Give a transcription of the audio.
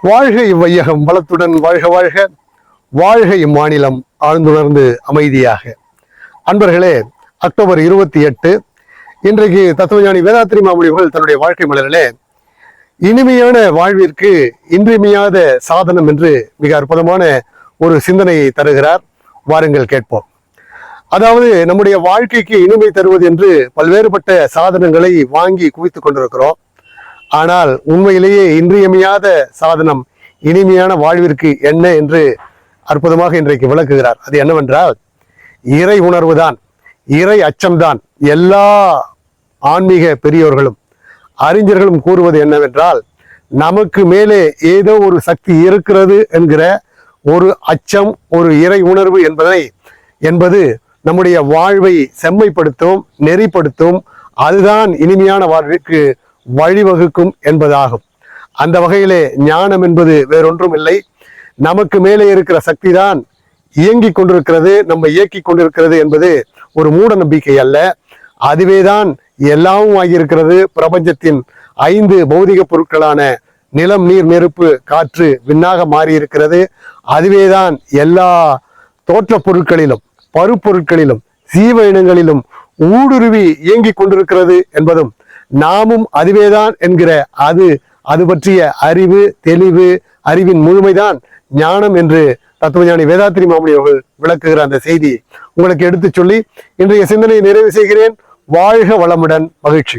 வாழ்க இவ்வையகம் வளத்துடன் வாழ்க வாழ்க. வாழ்க இம்மாநிலம் ஆழ்ந்துணர்ந்து அமைதியாக. அன்பர்களே அக்டோபர் இருபத்தி எட்டு இன்றைக்கு தத்துவஞானி வேதாத்திரி மாமொழிகள் தன்னுடைய வாழ்க்கை மலரிலே இனிமையான வாழ்விற்கு இன்றியமையாத சாதனம் என்று மிக அற்புதமான ஒரு சிந்தனையை தருகிறார். வாருங்கள் கேட்போம். அதாவது நம்முடைய வாழ்க்கைக்கு இனிமை தருவது என்று பல்வேறுபட்ட சாதனங்களை வாங்கி குவித்துக் கொண்டிருக்கிறோம். ஆனால் உண்மையிலேயே இன்றியமையாத சாதனம் இனிமையான வாழ்விற்கு என்ன என்று அற்புதமாக இன்றைக்கு விளக்குகிறார். அது என்னவென்றால் இறை உணர்வுதான் இறை அச்சம்தான் எல்லா ஆன்மீக பெரியோர்களும் அறிஞர்களும் கூறுவது என்னவென்றால் நமக்கு மேலே ஏதோ ஒரு சக்தி இருக்கிறது என்கிற ஒரு அச்சம் ஒரு இறை உணர்வு என்பதை என்பது நம்முடைய வாழ்வை செம்மைப்படுத்தும் நெறிப்படுத்தும் அதுதான் இனிமையான வாழ்விற்கு வழிவகுக்கும் என்பதாகும். அந்த வகையிலே ஞானம் என்பது வேறொன்றும் இல்லை. நமக்கு மேலே இருக்கிற சக்தி தான் இயங்கிக் கொண்டிருக்கிறது நம்ம இயக்கிக் கொண்டிருக்கிறது என்பது ஒரு மூட நம்பிக்கை அல்ல. அதுவேதான் எல்லாமும் ஆகியிருக்கிறது. பிரபஞ்சத்தின் ஐந்து பௌதிக பொருட்களான நிலம் நீர் நெருப்பு காற்று விண்ணாக மாறியிருக்கிறது. அதுவேதான் எல்லா தோற்றப் பொருட்களிலும் பருப்பொருட்களிலும் சீவ இனங்களிலும் ஊடுருவி இயங்கிக் கொண்டிருக்கிறது என்பதும் நாமும் அதுவேதான் என்கிற அது அது பற்றிய அறிவு தெளிவு அறிவின் முழுமைதான் ஞானம் என்று தத்துவஞானி வேதாத்திரி மாமணி அவர்கள் விளக்குகிற அந்த செய்தி உங்களுக்கு எடுத்துச் சொல்லி இன்றைய சிந்தனையை நிறைவு செய்கிறேன். வாழ்க வளமுடன். மகிழ்ச்சி.